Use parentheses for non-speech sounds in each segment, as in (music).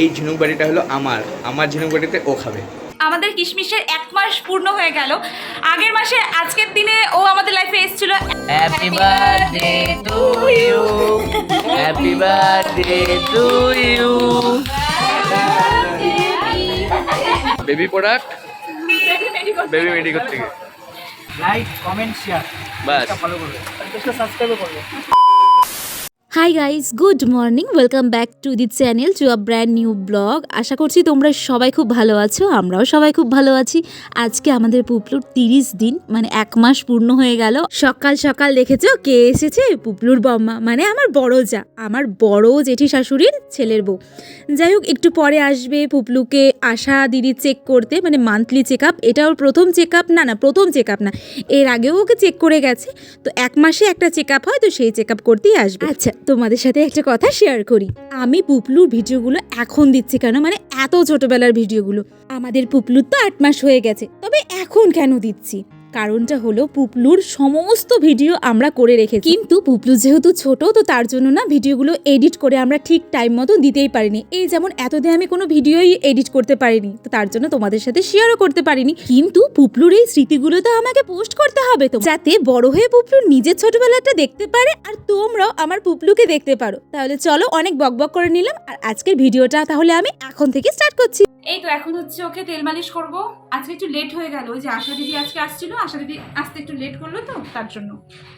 এই ঝিনুক বাড়িটা হলো আমার। আমার ঝিনুক বাড়িতে ও খাবে। আমাদের কিশমিশের এক মাস পূর্ণ হয়ে গেল। আগের মাসে আজকের দিনে ও আমাদের লাইফে এসেছিল। Happy birthday to you Happy birthday to ইউ বেবি প্রোডাক্ট বেবি মেডিকল থেকে। লাইক কমেন্ট শেয়ার বাস ফলো করবে। পেজটা সাবস্ক্রাইবও করবে। Hi guys good morning welcome back to the channel to a brand new blog আশা করছি তোমরা সবাই খুব ভালো আছো, আমরাও সবাই খুব ভালো আছি। আজকে আমাদের পুপলুর তিরিশ দিন মানে এক মাস পূর্ণ হয়ে গেল। সকাল সকাল দেখেছ কে এসেছে? পুপলুর বম্মা মানে আমার বড় যা, আমার বড় জেঠি শাশুড়ির ছেলের বউ। যাই হোক, একটু পরে আসবে পুপলুকে আশা দিদি চেক করতে মানে মান্থলি চেক আপ এটা ওর প্রথম চেক আপ না না, প্রথম চেক আপ না, এর আগেও ওকে চেক করে গেছে। তো এক মাসে একটা চেক আপ হয়, তো সেই চেক আপ করতেই আসবে। আচ্ছা তোমাদের সাথে একটা কথা শেয়ার করি। আমি পুপলুর ভিডিওগুলো এখন দিচ্ছি কেন? মানে এত ছোটবেলার ভিডিওগুলো। আমাদের পুপলুর তো আট মাস হয়ে গেছে। তবে এখন কেন দিচ্ছি? কারণটা হলো পুপলুর সমস্ত ভিডিও আমরা করে রেখেছি। কিন্তু পুপলু যেহেতু ছোট, তো তার জন্য না ভিডিওগুলো এডিট করে আমরা ঠিক টাইম মতো দিতেই পারিনি। এই যেমন এতদিন আমি কোনো ভিডিওই এডিট করতে পারিনি, তো তার জন্য তোমাদের সাথে শেয়ারও করতে পারিনি। কিন্তু পুপলুর এই স্মৃতিগুলো তো আমাকে পোস্ট করতে হবে তো। যাতে বড় হয়ে পুপলুর নিজের ছোটবেলাটা দেখতে পারে আর তোমরাও আমার পুপলুকে দেখতে পারো। তাহলে চলো অনেক বকবক করে নিলাম, আর আজকের ভিডিওটা তাহলে আমি এখন থেকে স্টার্ট করছি। এই তো এখন হচ্ছে ওকে তেল মালিশ করব। আজকে একটু লেট হয়ে গেল, ওই যে আশা দিদি আজকে আসছিল, আশা দিদি আসতে একটু লেট করল তো, তার জন্য।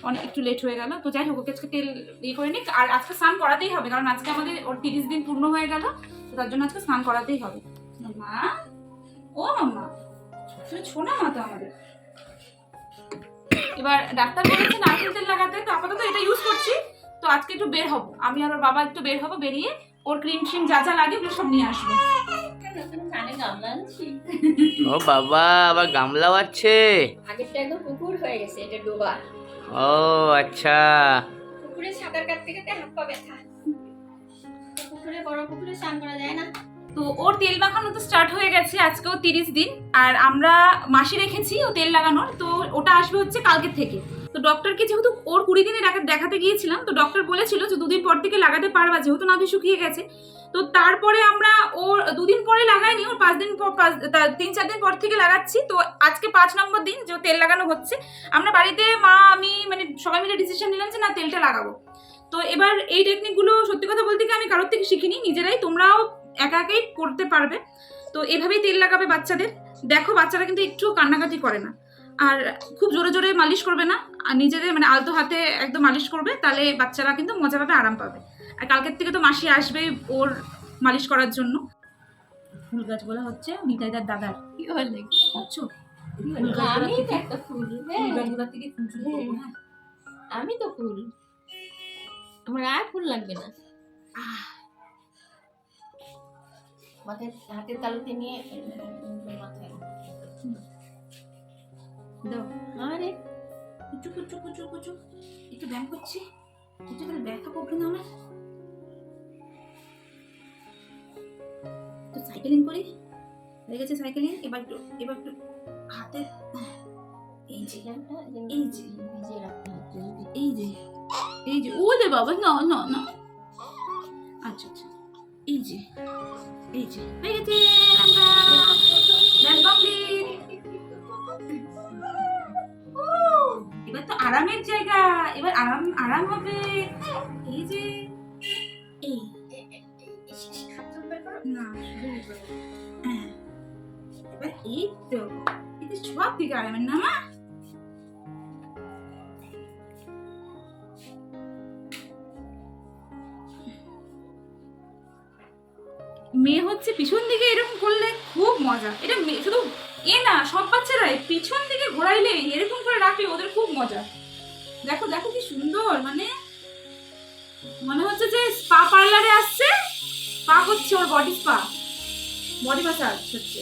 অনেক একটু লেট হয়ে গেল। তো যাই হোক, ওকে আজকে তেল ইয়ে করে নিক। আর আজকে স্নান করাতেই হবে, কারণ আজকে আমাদের ওর তিরিশ দিন পূর্ণ হয়ে গেল, তো তার জন্য আজকে স্নান করাতেই হবে। মা? ও মাম্মা তুমি মা তো আমাদের। এবার ডাক্তার বলেছে নারকেল তেল লাগাতে, তো আপাতত এটা ইউজ করছি। তো আজকে একটু বের হব। আমি আর ওর বাবা একটু বের হব, বেরিয়ে ওর ক্রিম ট্রিম যা যা লাগে ওগুলো সব নিয়ে আসব। ও (laughs) বাবা আবার গামলাও আছে? আগেরটা একদম পুকুর হয়ে গেছে এটা ডোবা। ও আচ্ছা। পুকুরে সাঁতার কাটতে কাটতে হাত পা ব্যথা। তো পুকুরে বড় পুকুরে স্নান করা যায় না। তো ওর তেল মাখানো তো স্টার্ট হয়ে গেছে আজকেও তিরিশ দিন। আর আমরা মাসি রেখেছি ও তেল লাগানোর তো ওটা আসবে হচ্ছে কালকের থেকে। তো ডক্টরকে যেহেতু ওর কুড়ি দিনে দেখা- দেখাতে গিয়েছিলাম, তো ডক্টর বলেছিল যে দুদিন পর থেকে লাগাতে পারবা, যেহেতু নাভি শুকিয়ে গেছে। তো তারপরে আমরা ওর দুদিন পরে লাগাইনি, ওর পাঁচ দিন পাঁচ তিন, চার দিন পর থেকে লাগাচ্ছি। তো আজকে পাঁচ নম্বর দিন যে তেল লাগানো হচ্ছে। আমরা বাড়িতে মা, আমি মানে সবাই মিলে ডিসিশন নিলাম যে না, তেলটা লাগাবো। তো এবার এই টেকনিকগুলো সত্যি কথা বলতে কি আমি কারোর থেকে শিখিনি, নিজেরাই, তোমরাও একা একাই করতে পারবে। তো এভাবেই তেল লাগাবে বাচ্চাদের। দেখো, বাচ্চারা কিন্তু একটু কান্নাকাটি করে না। আর খুব জোরে জোরে মালিশ করবে না। আর নিজেদের মানে আলতো হাতে একদম মালিশ করবে তাহলে বাচ্চারা কিন্তু মজা পাবে আরাম পাবে। আর কালকের থেকে তো মাসি আসবে ওর মালিশ করার জন্য। ফুল গাছগুলো হচ্ছে নিতাইদার দাদার। কি বলে বুঝছ আমি তো ফুল। আমি তো আমার আর ফুল লাগবে না। মাথায় হাতের তালুতে নিয়ে মাথায় দাও। আরে কুচু কুচু কুচু কুচু। একটু ব্যায়াম করছি। একটু তাহলে ব্যথা করবে না আমার? তো সাইকেলিং করি। হয়ে সাইকেলিং এবার একটু এবার একটু হাতে এই যে এই যে। এই যে এই যে। ও রে বাবা, না না না। আচ্ছা আচ্ছা। এই যে এই যে। হয়ে গেছে। তো আরামের জায়গা। এবার আরাম আরাম হবে। এই যে হ্যাঁ। এবার এই তো সব দিকে আরামের না, মা? মেয়ে হচ্ছে পিছন দিকে এরকম করলে খুব মজা। এটা শুধু এ না, সব বাচ্চারাই পিছন দিকে ঘোরাইলে এরকম করে রাখলে ওদের খুব মজা। দেখো দেখো কি সুন্দর মানে মনে হচ্ছে যে স্পা পার্লারে আসছে পা হচ্ছে ওর বডি স্পা বডি মাসাজ হচ্ছে।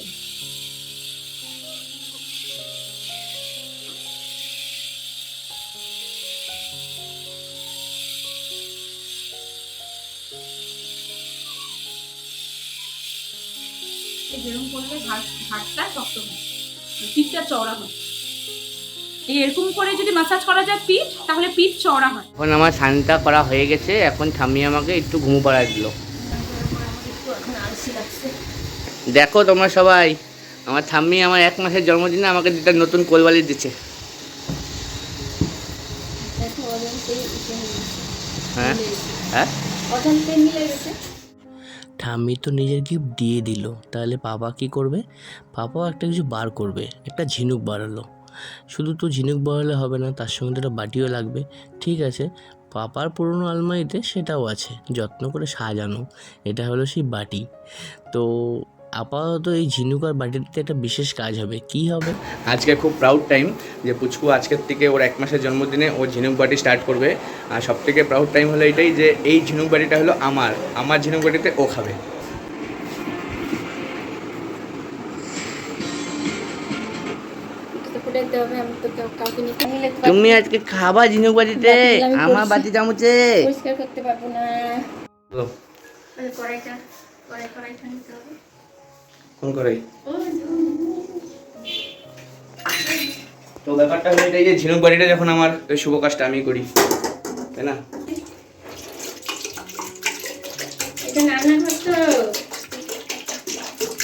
এই করলে ঘাট ঘাটটা শক্ত হয়। পিঠটা চওড়া হয়। এরকম করে যদি মাসাজ করা যায় পিঠ তাহলে পিঠ চওড়া হয়। এখন আমার স্নানটা করা হয়ে গেছে এখন ঠাম্মি আমাকে একটু ঘুমো পাড়ায় দিল। দেখো তোমরা সবাই আমার ঠাম্মি আমার এক মাসের জন্মদিনে আমাকে দুটা নতুন কোলবালি দিচ্ছে। হয়ে? গেছে। হ্যাঁ ঠাম্মি তো নিজের গিফট দিয়ে দিল। তাহলে পাপা কি করবে? পাপাও একটা কিছু বার করবে, একটা ঝিনুক বাড়ালো। শুধু তো ঝিনুক বাড়ালে হবে না, তার সঙ্গে তো একটা বাটিও লাগবে। ঠিক আছে পাপার পুরনো আলমারিতে সেটাও আছে, যত্ন করে সাজানো। এটা হলো সেই বাটি। তো আপাতত এই ঝিনুক আর বাটিতে একটা বিশেষ কাজ হবে। কি হবে? আজকে খুব প্রাউড টাইম যে পুচকু আজকের থেকে ওর এক মাসের জন্মদিনে ও ঝিনুক বাটি স্টার্ট করবে। আর সব থেকে প্রাউড টাইম হলো এটাই যে এই ঝিনুক বাটিটা হলো আমার। আমার ঝিনুক বাটিতে ও খাবে। তুমি আজকে খাবা ঝিনুক বাটিতে আমার। বাটি চামচে পরিষ্কার করতে পারব না। ও, ওই কড়াইটা কড়াই কড়াইটা নিতে হবে। ফোন করে। তো ব্যাপারটা হলো এটাই যে ঝিনুক বাড়িটা যখন আমার ওই শুভ কাজটা আমি করি তাই না?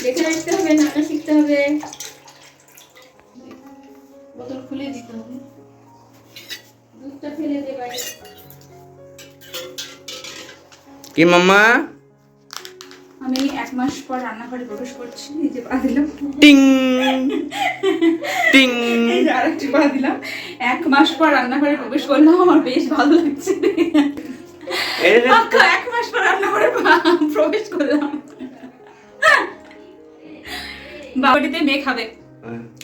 দেখে হবে রান্না শিখতে হবে। বোতল খুলে দিতে হবে। দুধটা ফেলে দে কি মাম্মা? আমি এক মাস পর রান্নাঘরে প্রবেশ করছি নিজে পা দিলাম। টিং! টিং! এই যে আরেকটি পা দিলাম। এক মাস পর রান্নাঘরে প্রবেশ করলাম আমার বেশ ভালো লাগছে। এক মাস পর রান্নাঘরে প্রবেশ করলাম। বাবাটিতে মেয়ে খাবে।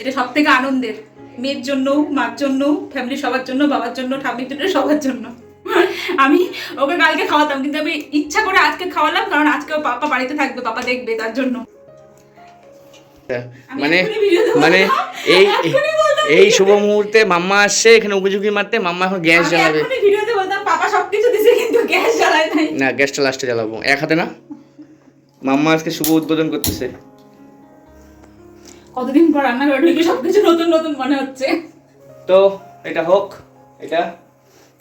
এটা সব থেকে আনন্দের। মেয়ের জন্য মার জন্য ফ্যামিলি সবার জন্য বাবার জন্য ঠাম্মির জন্য সবার জন্য। আমি ওকে কালকে খাওয়াতাম কিন্তু আমি ইচ্ছা করে আজকে খাওয়ালাম কারণ আজকে পাপা বাড়িতে থাকবে পাপা দেখবে তার জন্য। মানে মানে এই এই শুভ মুহূর্তে মাম্মা আসছে এখানে উগুঝুঁকি মারতে মাম্মা এখন গ্যাস জ্বালাবে। এক্ষুনি ভিডিওতে বলতাম পাপা সবকিছু দিছে কিন্তু গ্যাস জ্বালায় না গ্যাসটা লাস্টে জ্বালাবো। এক হাতে না? মাম্মা আজকে শুভ উদ্বোধন করতেছে। কতদিন পর রান্না করে ঢুকে সবকিছু নতুন নতুন মনে হচ্ছে। তো এটা হোক এটা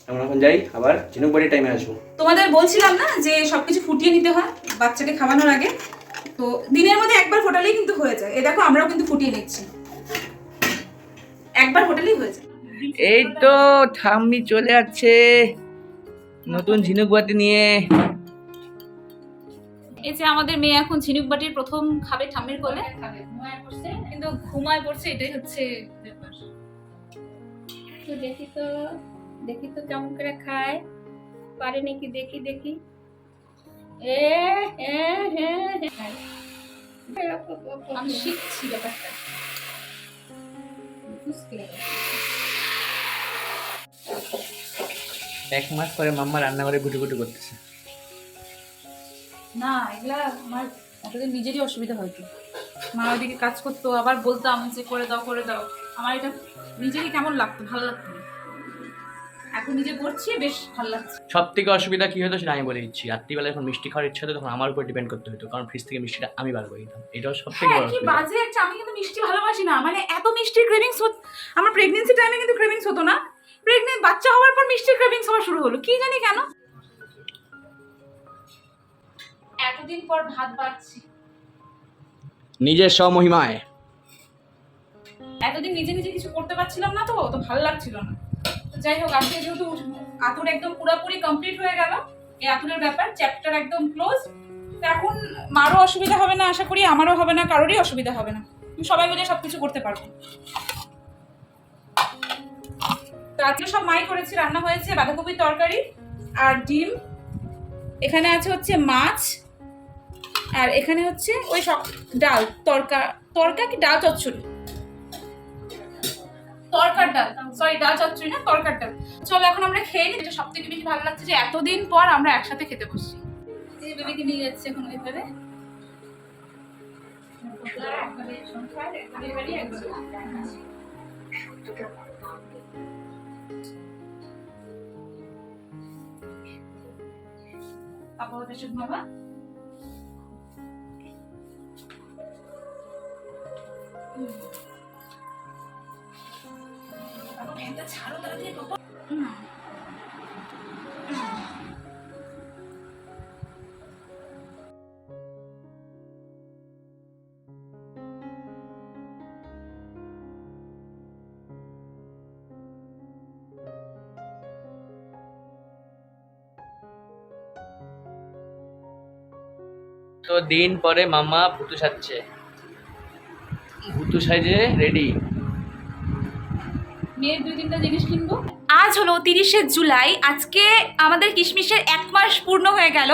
আমরা এখন যাই আবার ঝিনুক বাড়ি টাইমে আসব। তোমাদের বলছিলাম না যে সবকিছু ফুটিয়ে নিতে হয় বাচ্চাকে খাওয়ানোর আগে? তো দিনের মধ্যে একবার ফোটালেই কিন্তু হয়ে যায়। এ দেখো আমরাও কিন্তু ফুটিয়ে নিচ্ছি। একবার ফোটালেই হয়ে যায়। এই তো ঠাম্মি চলে আসছে নতুন ঝিনুক বাটি নিয়ে। এই যে আমাদের মেয়ে এখন ঝিনুক বাটির প্রথম খাবে ঠাম্মির কোলে। কিন্তু ঘুমায় পড়ছে এটাই হচ্ছে ব্যাপার। তো দেখি তো দেখি তো কেমন করে খায়। পারে নাকি? দেখি দেখি। এ এ হে হে আমি শিখছি ব্যাপারটা। এক মাস পরে মাম্মা রান্না রান্নাঘরে গুটু গুটু করতেছে। না এগুলা আমার এতদিন নিজেরই অসুবিধা হয়তো। মা ওইদিকে কাজ করতো আবার বলতাম যে করে দাও করে দাও। আমার এটা নিজেরই কেমন লাগতো ভালো লাগতো। এখন নিজে করছি বেশ ভালো লাগছে। সব থেকে অসুবিধা কী হতো সেটা আমি বলে দিচ্ছি। রাত্রিবেলা যখন মিষ্টি খাওয়ার ইচ্ছা হতো তখন আমার উপর ডিপেন্ড করতে হতো কারণ ফ্রিজ থেকে মিষ্টিটা আমি বার করে দিতাম। এটাও সব থেকে হ্যাঁ বড় কি বাজে একটা আমি কিন্তু মিষ্টি ভালোবাসি না। মানে এত মিষ্টির ক্রেভিংস আমার প্রেগনেন্সি টাইমে কিন্তু ক্রেভিংস হতো না। প্রেগনেন্ট বাচ্চা হওয়ার পর মিষ্টির ক্রেভিংস হওয়া শুরু হলো। কি জানি কেন? এতদিন পর ভাত বাড়ছি। নিজের স্বমহিমায়। এতদিন নিজে নিজে কিছু করতে পারছিলাম না তো তো ভালো লাগছিল না। যাই হোক, আজকে যেহেতু আতুর একদম পুরোপুরি কমপ্লিট হয়ে গেল, এই আতুরের ব্যাপার চ্যাপ্টার একদম ক্লোজ এখন মারও অসুবিধা হবে না, আশা করি আমারও হবে না, কারোরই অসুবিধা হবে না। সবাই মিলে সব কিছু করতে পারব তো আজকে সব মাই করেছি, রান্না হয়েছে, বাঁধাকপির তরকারি আর ডিম। এখানে আছে হচ্ছে মাছ, আর এখানে হচ্ছে ওই সব ডাল, তরকা তরকা কি ডাল চচ্চড়ি? তরকার ডাল সরি ডাল চচ্চড়ি না তরকার ডাল চলো, এখন আমরা খেয়ে নিই। সব থেকে বেশি ভালো লাগছে যে এতদিন পর আমরা একসাথে খেতে বসছি। নিয়ে যাচ্ছে এখন দিন পরে মামা ভুতু সাজছে। ভুতু সাজে রেডি মেয়ের দুই তিনটা জিনিস কিনবো? আজ হলো তিরিশে জুলাই, আজকে আমাদের কিশমিশের এক মাস পূর্ণ হয়ে গেল।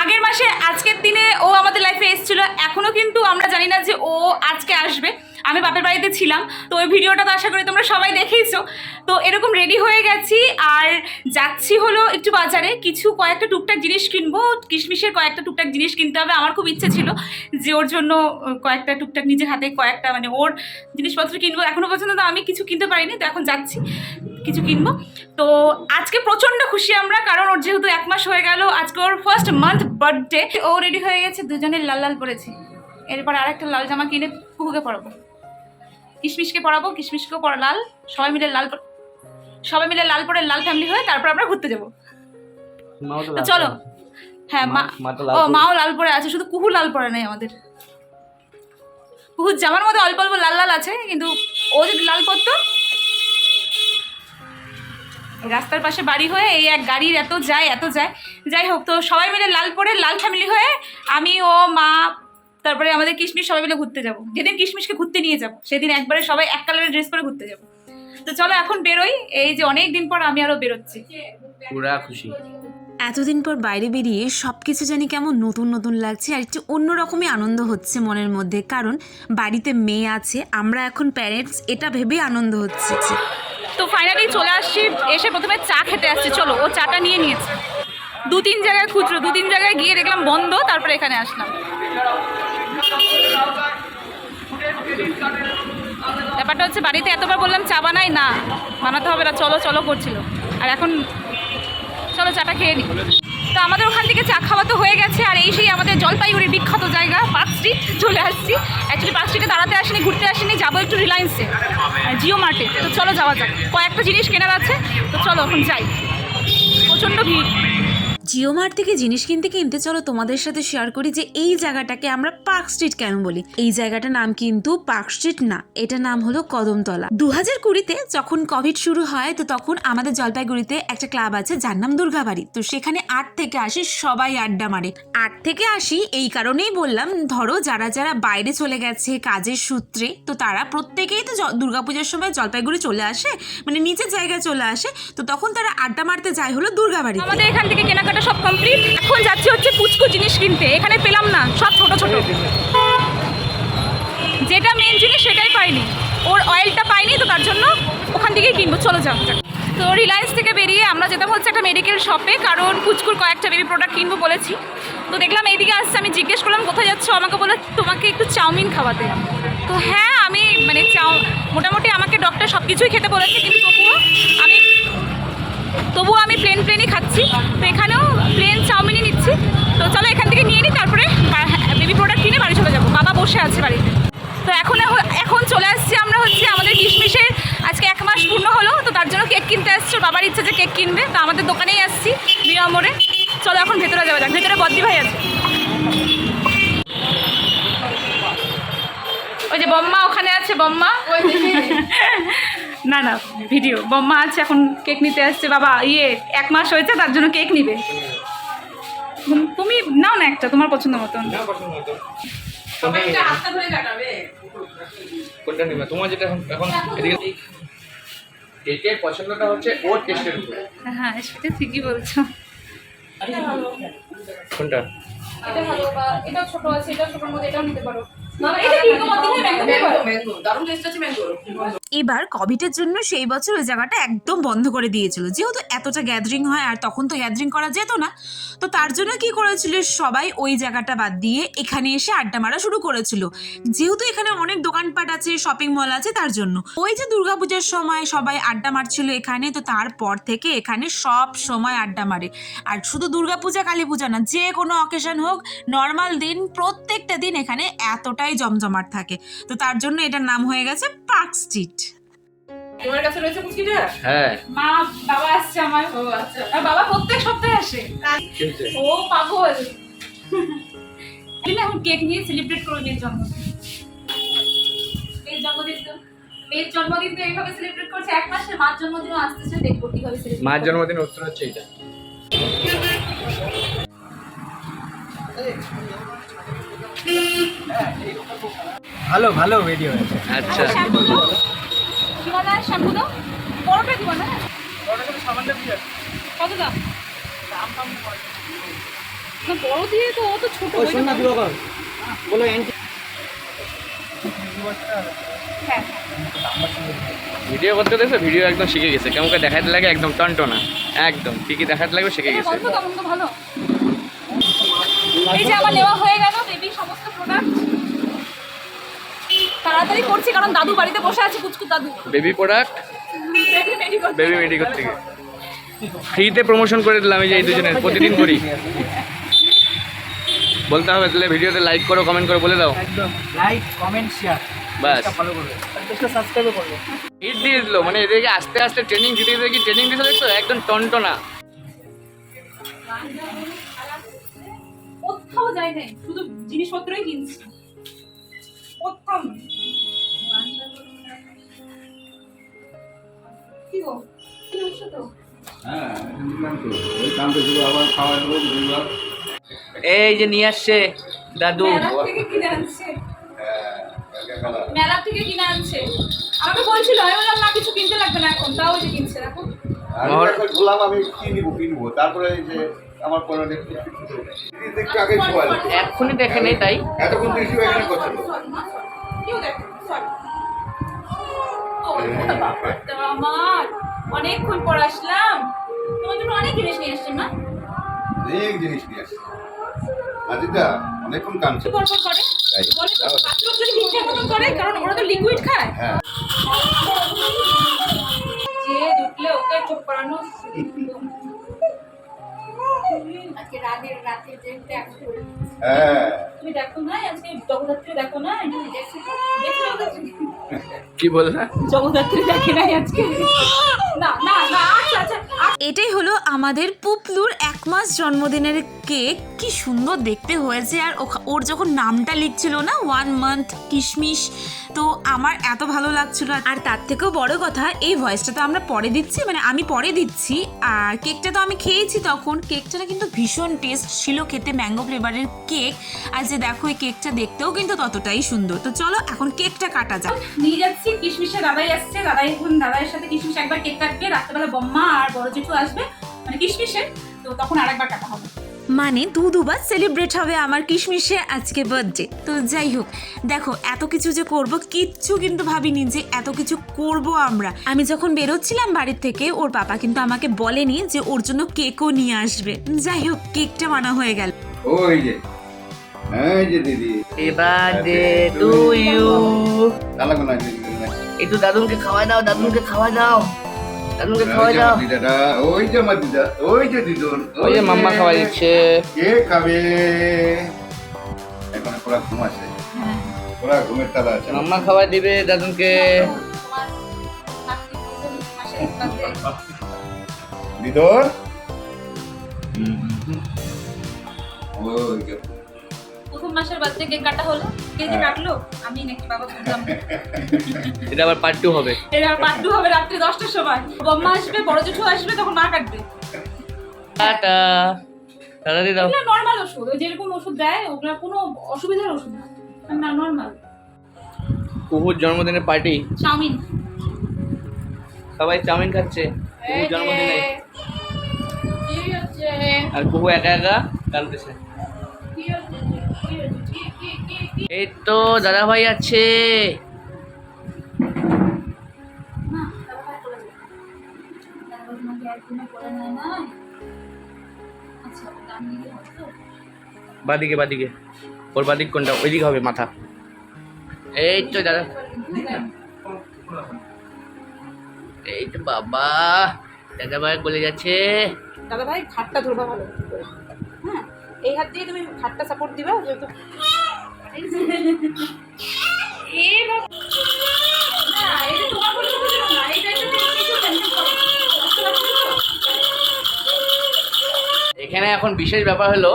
আগের মাসে আজকের দিনে ও আমাদের লাইফে এসেছিল এখনও কিন্তু আমরা জানি না যে ও আজকে আসবে। আমি বাপের বাড়িতে ছিলাম, তো ওই ভিডিওটা তো আশা করি তোমরা সবাই দেখেইছো। তো এরকম রেডি হয়ে গেছি, আর যাচ্ছি হলো একটু বাজারে। কিছু কয়েকটা টুকটাক জিনিস কিনবো, কিশমিশের কয়েকটা টুকটাক জিনিস কিনতে হবে। আমার খুব ইচ্ছে ছিল যে ওর জন্য কয়েকটা টুকটাক নিজের হাতে কয়েকটা মানে ওর জিনিসপত্র কিনবো। এখনও পর্যন্ত তো আমি কিছু কিনতে পারিনি, তো এখন যাচ্ছি, কিছু কিনবো। তো আজকে প্রচণ্ড খুশি আমরা, কারণ ওর যেহেতু এক মাস হয়ে গেল, আজকে ওর ফার্স্ট মান্থ বার্থডে ও রেডি হয়ে গেছে, দুজনে লাল লাল পরেছি। এরপর আরেকটা লাল জামা কিনে কুকুকে পরাবো। কিশমিশকে পড়াবো কিশমিশকেও পড়া লাল সবাই মিলে লাল সবাই মিলে লাল পরে লাল ফ্যামিলি হয়ে তারপর আমরা ঘুরতে যাব। চলো। হ্যাঁ মা ও। মাও লাল পরে আছে শুধু কুহু লাল পরে নেই আমাদের। কুহুর জামার মধ্যে অল্প অল্প লাল লাল আছে কিন্তু ও যদি লাল পরতো রাস্তার পাশে বাড়ি হয়ে এই এক গাড়ির এত যায় এত যায়। যাই হোক তো সবাই মিলে লাল পরে লাল ফ্যামিলি হয়ে আমি ও মা তারপরে আমাদের কিশমিশ সবাই মিলে ঘুরতে যাব। যেদিন কিশমিশকে ঘুরতে নিয়ে যাব সেদিন একবারে সবাই এক কালারের ড্রেস পরে ঘুরতে যাব। তো চলো এখন বেরোই। এই যে অনেক দিন পর আমি আরও বেরোচ্ছি। পুরা খুশি। এতদিন পর বাইরে বেরিয়ে সব কিছু জানি কেমন নতুন নতুন লাগছে আর একটু অন্যরকমই আনন্দ হচ্ছে মনের মধ্যে। কারণ বাড়িতে মেয়ে আছে আমরা এখন প্যারেন্টস এটা ভেবেই আনন্দ হচ্ছে। তো ফাইনালি চলে আসছি এসে প্রথমে চা খেতে আসছি। চলো ও চাটা নিয়ে নিয়েছে। দু তিন জায়গায় খুচরো দু তিন জায়গায় গিয়ে দেখলাম বন্ধ তারপরে এখানে আসলাম। ব্যাপারটা হচ্ছে বাড়িতে এতবার বললাম চা বানাই, না, বানাতে হবে না, চলো চলো করছিল। আর এখন চলো চাটা খেয়ে নিই তো আমাদের ওখান থেকে চা খাওয়া তো হয়ে গেছে, আর এই সেই আমাদের জলপাইগুড়ির বিখ্যাত জায়গা, পার্ক স্ট্রিট, চলে আসছি। অ্যাকচুয়ালি পার্ক স্ট্রিটে দাঁড়াতে আসিনি, ঘুরতে আসিনি, যাব একটু রিলায়েন্সে জিও মার্টে তো চলো যাওয়া যাক। কয়েকটা জিনিস কেনার আছে, তো চলো এখন যাই। প্রচণ্ড ভিড়। জিও মার্ট থেকে জিনিস কিনতে কিনতে চলো তোমাদের সাথে শেয়ার করি যে এই জায়গাটাকে আমরা পার্ক স্ট্রিট কেন বলি? এই জায়গাটার নাম কিন্তু পার্ক স্ট্রিট না এটা নাম হলো কদমতলা। দু হাজার কুড়িতে যখন কোভিড শুরু হয়, তো তখন আমাদের জলপাইগুড়িতে একটা ক্লাব আছে, যার নাম দুর্গাবাড়ি। তো সেখানে আট থেকে আসি, সবাই আড্ডা মারে। আট থেকে আসি, এই কারণেই বললাম, ধরো যারা যারা বাইরে চলে গেছে কাজের সূত্রে, তো তারা প্রত্যেকেই তো দুর্গাপূজার সময় জলপাইগুড়ি চলে আসে মানে নিজের জায়গায় চলে আসে, তো তখন তারা আড্ডা মারতে যায় হলো দুর্গাবাড়ি আমাদের এখান থেকে কেনাকাটা সব কমপ্লিট এখন যাচ্ছি হচ্ছে পুচকু জিনিস কিনতে। এখানে পেলাম না, সব ছোট ছোট। যেটা মেন জিনিস সেটাই পাইনি। ওর অয়েলটা পাইনি তো তার জন্য ওখান থেকেই কিনবো। চলো যাও। তো রিলায়েন্স থেকে বেরিয়ে আমরা যেতাম হচ্ছে একটা মেডিকেল শপে কারণ পুচকুর কয়েকটা বেবি প্রোডাক্ট কিনবো বলেছি। তো দেখলাম এইদিকে আসছে, আমি জিজ্ঞেস করলাম, কোথায় যাচ্ছ? আমাকে বলে, তোমাকে একটু চাউমিন খাওয়াতে। তো হ্যাঁ আমি মানে চাউ, মোটামুটি আমাকে ডক্টর সব কিছুই খেতে বলেছে, কিন্তু তবুও আমি তবুও আমি প্লেন প্লেনই খাচ্ছি। তো এখানেও প্লেন চাউমিনই নিচ্ছি। তো চলো এখান থেকে নিয়ে নিই তারপরে বেবি প্রোডাক্ট কিনে বাড়ি চলে যাব। বাবা বসে আছে বাড়িতে। তো এখন এখন চলে আসছি আমরা হচ্ছে আমাদের কিশমিশের। আজকে এক মাস পূর্ণ হলো তো তার জন্য কেক কিনতে আসছি। বাবার ইচ্ছে যে কেক কিনবে তো আমাদের দোকানেই আসছি বিরামরে চলো এখন ভেতরে যাওয়া যাক। ভেতরে বদ্দি ভাই আছে। ওই যে বম্মা ওখানে আছে বম্মা। (laughs) না না ভিডিও বম্মা আছে এখন কেক নিতে আসছে বাবা ইয়ে এক মাস হয়েছে তার জন্য কেক নিবে। তুমি নাও না একটা তোমার পছন্দ মতন। কোনটা নিবে? তোমার যেটা এখন এখন এদিকে কেকের পছন্দটা হচ্ছে ওর টেস্টের উপরে। হ্যাঁ সেটা ঠিকই বলছো। কোনটা? এটা ভালো বা এটাও ছোট আছে এটাও ছোটোর মধ্যে এটাও নিতে পারো। এটা কি তোমার দিকে ম্যাঙ্গো এবার কোভিডের জন্য সেই বছর ওই জায়গাটা একদম বন্ধ করে দিয়েছিল। যেহেতু এতটা গ্যাদারিং হয় আর তখন তো গ্যাদারিং করা যেত না, তো তার জন্য কি করেছিল সবাই ওই জায়গাটা বাদ দিয়ে এখানে এসে আড্ডা মারা শুরু করেছিল। যেহেতু এখানে অনেক দোকানপাট আছে শপিং মল আছে, তার জন্য। ওই যে দুর্গাপূজার সময় সবাই আড্ডা মারছিল এখানে, তো তারপর থেকে এখানে সব সময় আড্ডা মারে। আর শুধু দুর্গাপূজা কালী পূজা না, যে কোনো অকেশন হোক নর্মাল দিন, প্রত্যেকটা দিন এখানে এতটাই জমজমাট থাকে। তো তার জন্য এটার নাম হয়ে গেছে পার্ক স্ট্রিট তোমার কাছে রয়েছে হ্যাঁ। মা বাবা আসছে আমার। ও আচ্ছা। আর বাবা প্রত্যেক সপ্তাহে আসে। ও পাগল। এখন কেক নিয়ে সেলিব্রেট করো মেয়ের জন্মদিন। মেয়ের জন্মদিন তো। মেয়ের জন্মদিন তো এইভাবে সেলিব্রেট করছে। এক মাসে মার জন্মদিনও আসতেছে। দেখব কীভাবে সেলিব্রেট মার জন্মদিন উত্তর হচ্ছে এটা ভালো ভালো ভিডিও আচ্ছা। দাও শ্যাম্পু দাও। বড়টা দিব না কত দাম না বড় দিয়ে তো ও তো ছোট বলো হ্যাঁ। ভিডিও করতে দেখছ ভিডিও একদম শিখে গেছে। কেমন করে দেখাতে লাগে একদম টনটনা। একদম কি কি দেখাতে লাগবে শিখে গেছে। ভালো। এই যে আমার নেওয়া হয়ে গেল তাড়াতাড়ি করছি কারণ দাদু বাড়িতে বসে আছে কুচকুচ দাদু। বেবি প্রোডাক্ট বেবি মেডিকেল থেকে। ফ্রিতে প্রমোশন করে দিলাম এই যে এই দুজনের প্রতিদিন করি। বলতে হবে তাহলে ভিডিওতে লাইক করো কমেন্ট করো বলে দাও। একদম লাইক কমেন্ট শেয়ার বাস ফলো করবে। আর করবে। হিট দিয়ে দিল মানে এদেরকে আস্তে আস্তে ট্রেনিং দিতে দিতে কি ট্রেনিং দিতে দেখছ? একদম টনটনা। কোথাও যাই নাই শুধু জিনিসপত্রই কিনছি। কি গো এই যে নিয়ে আসছে দাদু মেলা থেকে কিনে আনছে আমাকে বলছিল আমি বললাম না কিছু কিনতে লাগবে না এখন তাও যে কিনছে দেখো আমি কিনবো কিনবো তারপরে এই যে আমার পরে এক্ষুনি দেখে নেই তাই এতক্ষণ কেউ দেখো, sorry. আমার অনেকক্ষণ পর আসলাম। তোমার জন্য অনেক জিনিস নিয়ে আসছি না অনেক জিনিস নিয়ে আসছে। আজিদা অনেকক্ষণ কামছে কি পরপর করে করে কারণ ওরা তো লিকুইড খায়। হ্যাঁ। যে ঢুকলে ওকে চোখ পড়ানো আজকে রাতের যে হ্যাঁ। তুমি দেখো না আজকে জগদ্ধাত্রী দেখো না কি বললা? জগদ্ধাত্রী দেখে নাই আজকে। না না না আচ্ছা আচ্ছা এটাই হলো আমাদের পুপলুর এক মাস জন্মদিনের কেক। কি সুন্দর দেখতে হয়েছে। আর ওর যখন নামটা লিখছিল না ওয়ান মান্থ কিশমিশ তো আমার এত ভালো লাগছিল। আর তার থেকেও বড় কথা এই ভয়েসটা তো আমরা পরে দিচ্ছি মানে আমি পরে দিচ্ছি। আর কেকটা তো আমি খেয়েছি তখন। কেকটা কিন্তু ভীষণ টেস্ট ছিল খেতে ম্যাঙ্গো ফ্লেভারের কেক। আর যে দেখো এই কেকটা দেখতেও কিন্তু ততটাই সুন্দর। তো চলো এখন কেকটা কাটা যাক। নিয়ে যাচ্ছি কিশমিশে দাদাই আসছে। দাদাই এখন দাদাইয়ের সাথে কিশমিশ একবার কেক কাটবে। রাত্রেবেলা বম্মা আর বড় জেঠু আসবে মানে কিশমিশে। তো তখন আরেকবার কাটা হবে। মানে দু দুবার সেলিব্রেট হবে আমার কিশমিশে আজকে বার্থডে তো যাই হোক দেখো এত কিছু যে করব কিচ্ছু কিন্তু ভাবিনি যে এত কিছু করব আমরা। আমি যখন বেরোচ্ছিলাম বাড়ির থেকে ওর পাপা কিন্তু আমাকে বলেনি যে ওর জন্য কেকও নিয়ে আসবে। যাই হোক কেকটা বানা হয়ে গেল। ওই যে। এই যে দিদি। এবার টু ইউ লাগবে না দিদি, দিদি, না। একটু দাদুনকে খাওয়াই দাও দাদুনকে খাওয়াই দাও। দাদুনকে খাওয়াই দাও। দিদাটা ওই যে আমার দিদা ওই যে দিদুন ওই যে মাম্মা খাওয়া দিচ্ছে। কে খাবে? এখন পুরা ঘুম আছে। পুরা ঘুমের তালা আছে। মাম্মা খাওয়াই দিবে দাদুনকে। ওই প্রথম মাসের বাচ্চা কেক কাটা হলো। কে যে কাটলো? আমি নাকি বাবা বুঝলাম এটা আবার পার্ট টু হবে। এটা পাট্টু হবে রাত্রি দশটার সময়। বম্মা আসবে বড় জেঠু আসবে তখন মা কাটবে। টাটা। দাদা দি দাও। নর্মাল ওষুধ। ওই যেরকম ওষুধ দেয় ওগুলো কোনো অসুবিধার ওষুধ না। না নর্মাল কুহুর জন্মদিনের পার্টি চাউমিন। সবাই চাউমিন খাচ্ছে। কুহুর জন্মদিনে। আর কুহু একা একা কাঁদতেছে। এই তো দাদা ভাই আছে। আচ্ছা বাদিকে বাদিকে। ওর বাদিক কোনটা? ওইদিকে হবে মাথা। এই তো দাদা। এই তো বাবা। দাদা ভাই বলে যাচ্ছে। দাদা ভাই খাটটা ধরবা ভালো হ্যাঁ এই হাত দিয়ে তুমি খাটটা সাপোর্ট দিবা যেহেতু এখানে এখন বিশেষ ব্যাপার হলো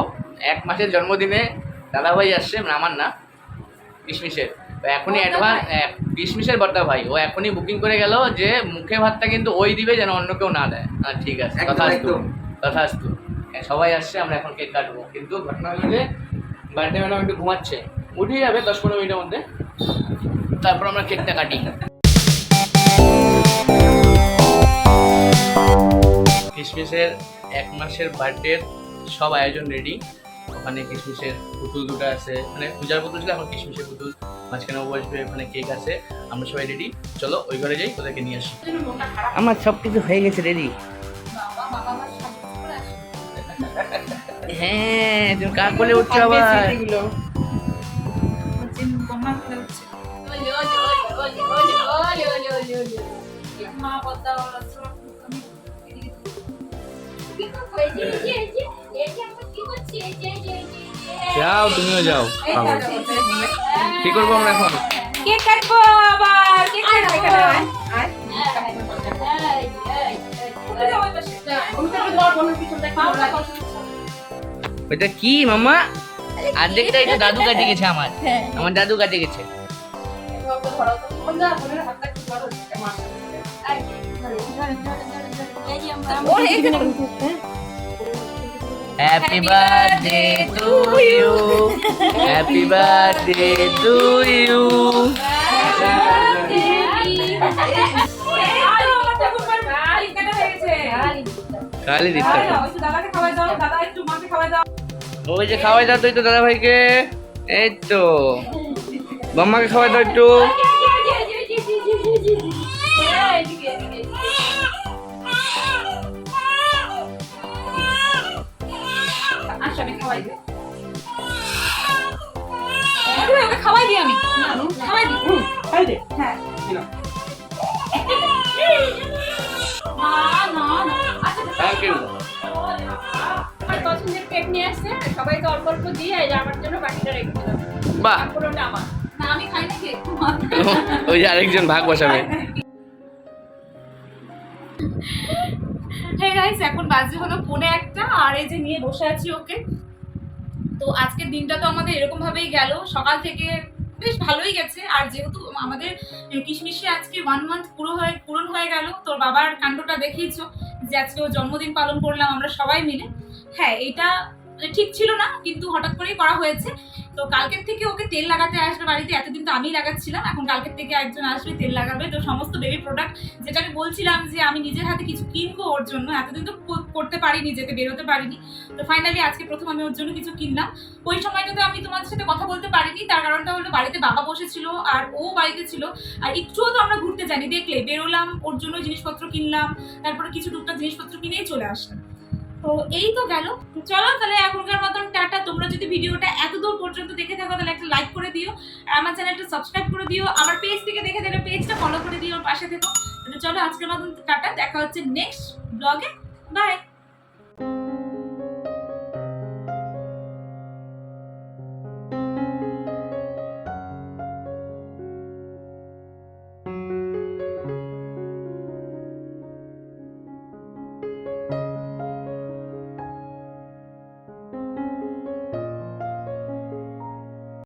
এক মাসের জন্মদিনে দাদাভাই আসছে মানে আমার না কিশমিশের। এখনই অ্যাডভান্স? কিশমিশের বর্দা ভাই। ও এখনই বুকিং করে গেল যে মুখে ভাতটা কিন্তু ওই দিবে যেন অন্য কেউ না দেয়। আর ঠিক আছে আসতো কথা আসতো সবাই আসছে আমরা এখন কেক কাটবো। কিন্তু ঘটনা হলো যে বার্থডে ম্যাডাম একটু ঘুমাচ্ছে। উঠে যাবে দশ পনেরো মিনিটের মধ্যে। তারপর আমরা কেকটা কাটি। কিশমিশের এক মাসের বার্থডের সব আয়োজন রেডি ওখানে কিশমিশের পুতুল দুটো আছে। মানে পূজার পুতুল ছিল এখন কিশমিশের পুতুল। মাঝখানেও বসবে ওখানে কেক আছে। আমরা সবাই রেডি চলো ওই ঘরে যাই ওদেরকে নিয়ে আসি। আমার সব কিছু হয়ে গেছে রেডি। হ্যাঁ তুমি কাক বলে উঠছো আবার? হচ্ছে মা পদ্মা যাও তুমিও যাও খাব কি করব আমরা এখন? কে কাটবো আবার? কে কাটবো ওইটা কি মামা? আর্ধেকটা এটা দাদু কাটে গেছে আমার। আমার দাদু কাটে গেছে। বাবু ধরো তো। বন্ধু আপনার হাতটা কি বড় হচ্ছে মা Happy birthday to you. Happy birthday to you. কালি দিতে ওই যে খাওয়াই দাও তুই তো দাদা ভাইকে এই তো। মাম্মাকে খাওয়াই দাও একটু। খাওয়াই দিই আমি খাওয়াই দিই নিয়ে সবাইকে অল্প অল্প দিয়ে জন্য বাহ। ওই আরেকজন ভাগ বসাবে। হে গাইস এখন বাজে হলো পৌনে একটা আর এই যে নিয়ে বসে আছি ওকে। তো আজকের দিনটা তো আমাদের এরকম ভাবেই গেল। সকাল থেকে বেশ ভালোই গেছে আর যেহেতু আমাদের কিশমিশে আজকে ওয়ান মান্থ পুরো হয়ে পূরণ হয়ে গেল তোর বাবার কাণ্ডটা দেখিয়েছো যে আজকে ও জন্মদিন পালন করলাম আমরা সবাই মিলে। হ্যাঁ এটা ঠিক ছিল না কিন্তু হঠাৎ করেই করা হয়েছে। তো কালকের থেকে ওকে তেল লাগাতে আসবে বাড়িতে, এতদিন তো আমি লাগাচ্ছিলাম, এখন কালকের থেকে একজন আসবে, তেল লাগাবে। তো সমস্ত বেবি প্রোডাক্ট যেটা আমি বলছিলাম যে আমি নিজের হাতে কিছু কিনবো ওর জন্য, এতদিন তো করতে পারিনি, যেতে বেরোতে পারিনি। তো ফাইনালি আজকে প্রথম আমি ওর জন্য কিছু কিনলাম। ওই সময়টাতে আমি তোমাদের সাথে কথা বলতে পারিনি, তার কারণটা হলো বাড়িতে বাবা বসেছিল আর ও বাড়িতে ছিল। আর একটুও তো আমরা ঘুরতে জানি দেখলে বেরোলাম, ওর জন্য জিনিসপত্র কিনলাম, তারপরে কিছু টুকটাক জিনিসপত্র কিনেই চলে আসলাম। তো এই তো গেল। চলো তাহলে এখনকার মতন টাটা। তোমরা যদি ভিডিওটা এত দূর পর্যন্ত দেখে থাকো, তাহলে একটা লাইক করে দিও। আর আমার চ্যানেলটা সাবস্ক্রাইব করে দিও। আমার পেজ থেকে দেখে দিলে পেজটা ফলো করে দিও পাশে থেকো। তাহলে চলো আজকের মতন টাটা। দেখা হচ্ছে নেক্সট ব্লগে বাই